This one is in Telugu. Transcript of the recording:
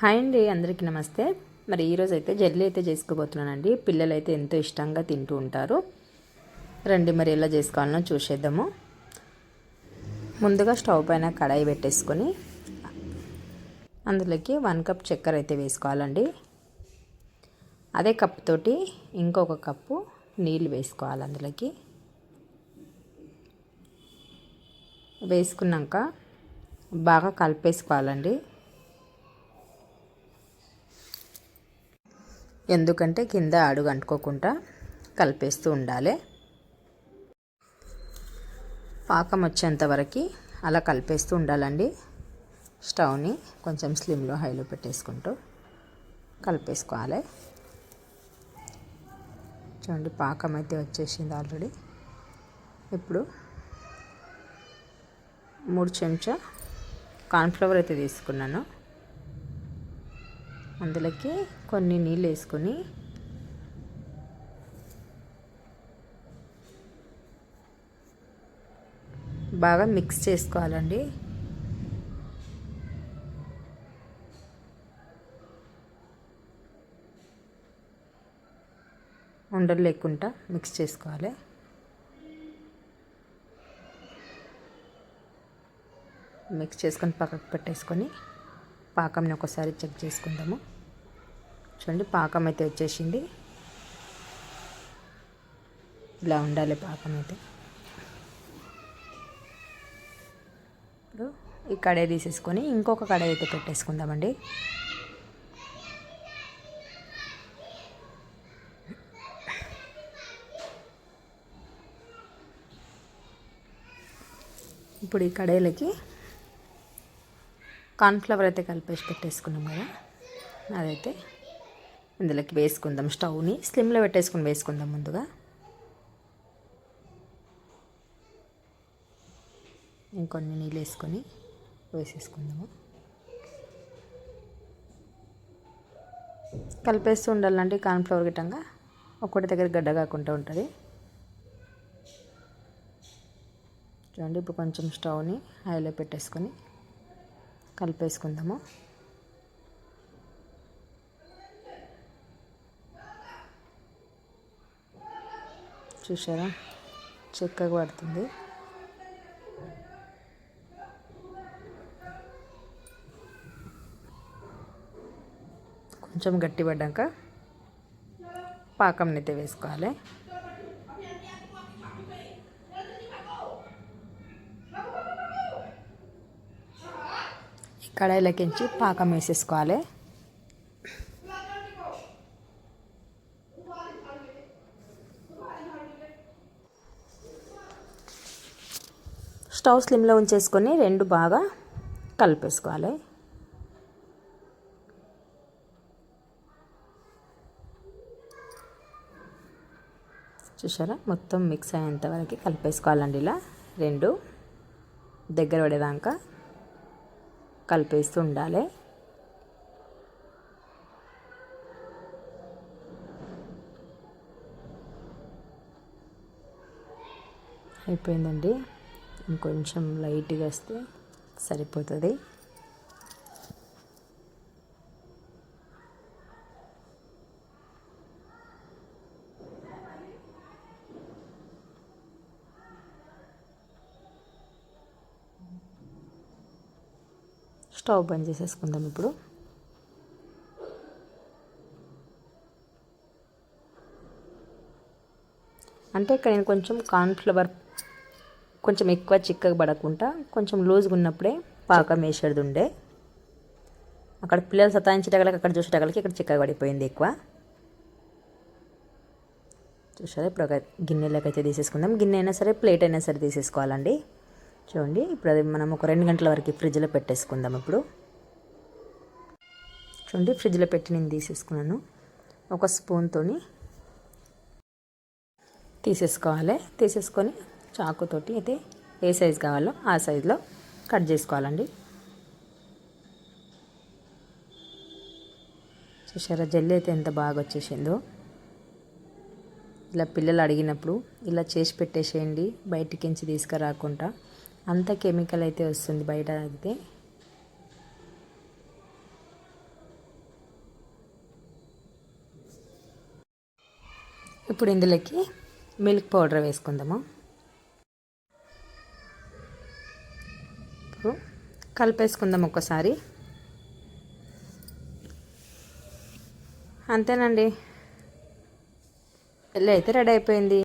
హాయ్ అండి అందరికీ నమస్తే. మరి ఈరోజు అయితే జల్లీ అయితే చేసుకోబోతున్నానండి. పిల్లలు అయితే ఎంతో ఇష్టంగా తింటూ ఉంటారు. రండి మరి ఎలా చేసుకోవాలనో చూసేద్దాము. ముందుగా స్టవ్ పైన కడాయి పెట్టేసుకొని అందులోకి వన్ కప్ చక్కెర అయితే వేసుకోవాలండి. అదే కప్ తోటి ఇంకొక కప్పు నీళ్ళు వేసుకోవాలి అందులోకి. వేసుకున్నాక బాగా కలిపేసుకోవాలండి. ఎందుకంటే కింద అడుగు అంటుకోకుండా కలిపేస్తూ ఉండాలి. పాకం వచ్చేంత వరకు అలా కలిపేస్తూ ఉండాలండి. స్టవ్ని కొంచెం స్లిమ్లో హైలో పెట్టేసుకుంటూ కలిపేసుకోవాలి. చూడండి పాకం అయితే వచ్చేసింది ఆల్రెడీ. ఇప్పుడు మూడు చెంచా కార్న్ఫ్లవర్ అయితే తీసుకున్నాను. అందులోకి కొన్ని నీళ్ళు వేసుకొని బాగా మిక్స్ చేసుకోవాలండి. ఉండలు లేకుండా మిక్స్ చేసుకోవాలి. మిక్స్ చేసుకొని పక్కకు పెట్టేసుకొని పాకంని ఒకసారి చెక్ చేసుకుందాము. చూడండి పాకం అయితే వచ్చేసింది. ఇలా ఉండాలి పాకం అయితే. ఇప్పుడు ఈ కడాయి తీసేసుకొని ఇంకొక కడాయి అయితే పెట్టేసుకుందామండి. ఇప్పుడు ఈ కడాయిలకి కార్న్ఫ్లవర్ అయితే కలిపేసి పెట్టేసుకున్నాం కదా. అదైతే ఇందులోకి వేసుకుందాం. స్టవ్ని స్లిమ్లో పెట్టేసుకుని వేసుకుందాం ముందుగా. ఇంకొన్ని నీళ్ళు వేసుకొని వేసేసుకుందాము. కలిపేస్తూ ఉండాలంటే కార్న్ఫ్లవర్ గిట్టంగా ఒక్కటి దగ్గర గడ్డ కాకుండా ఉంటుంది. చూడండి ఇప్పుడు కొంచెం స్టవ్ని హైలో పెట్టేసుకొని కలిపేసుకుందాము. చూసారా చక్కగా పడుతుంది. కొంచెం గట్టి పడ్డాక పాకం అయితే వేసుకోవాలి. కడాయిలోకించి పాకం వేసేసుకోవాలి. స్టవ్ స్లిమ్లో ఉంచేసుకొని రెండు బాగా కలిపేసుకోవాలి. చూసారా? మొత్తం మిక్స్ అయ్యేంత వరకు కలిపేసుకోవాలండి ఇలా. రెండు దగ్గర పడేదాకా కలిపేస్తూ ఉండాలి అయిపోయిందండి. ఇంకొంచెం లైట్గా వస్తే సరిపోతుంది. స్టవ్ బంద్ చేసేసుకుందాం ఇప్పుడు. అంటే ఇక్కడ నేను కొంచెం కార్న్ఫ్లవర్ కొంచెం ఎక్కువ చిక్కగా పడకుండా కొంచెం లూజ్గా ఉన్నప్పుడే పాకం వేసేది ఉండే అక్కడ పిల్లలు సతాయించేటగలకి అక్కడ చూసేటగలకి ఇక్కడ చిక్కగా పడిపోయింది ఎక్కువ. చూసారా? ఇప్పుడు ఒక గిన్నెలోకి అయితే తీసేసుకుందాం. గిన్నె అయినా సరే ప్లేట్ అయినా సరే తీసేసుకోవాలండి. చూడండి. ఇప్పుడు అది మనం ఒక రెండు గంటల వరకు ఫ్రిడ్జ్లో పెట్టేసుకుందాం ఇప్పుడు. చూడండి ఫ్రిడ్జ్లో పెట్టి నేను తీసేసుకున్నాను. ఒక స్పూన్తో తీసేసుకోవాలి. తీసేసుకొని చాకుతోటి అయితే ఏ సైజు కావాలో ఆ సైజులో కట్ చేసుకోవాలండి. చూసారా జల్లి అయితే ఎంత బాగా వచ్చేసిందో. ఇలా పిల్లలు అడిగినప్పుడు ఇలా చేసి పెట్టేసేయండి బయటికించి తీసుకురాకుండా. అంత కెమికల్ అయితే వస్తుంది బయట అయితే. ఇప్పుడు ఇందులోకి మిల్క్ పౌడర్ వేసుకుందాము. ఇప్పుడు కలిపేసుకుందాం ఒక్కసారి. అంతేనండి. వెళ్ళి అయితే రెడీ అయిపోయింది.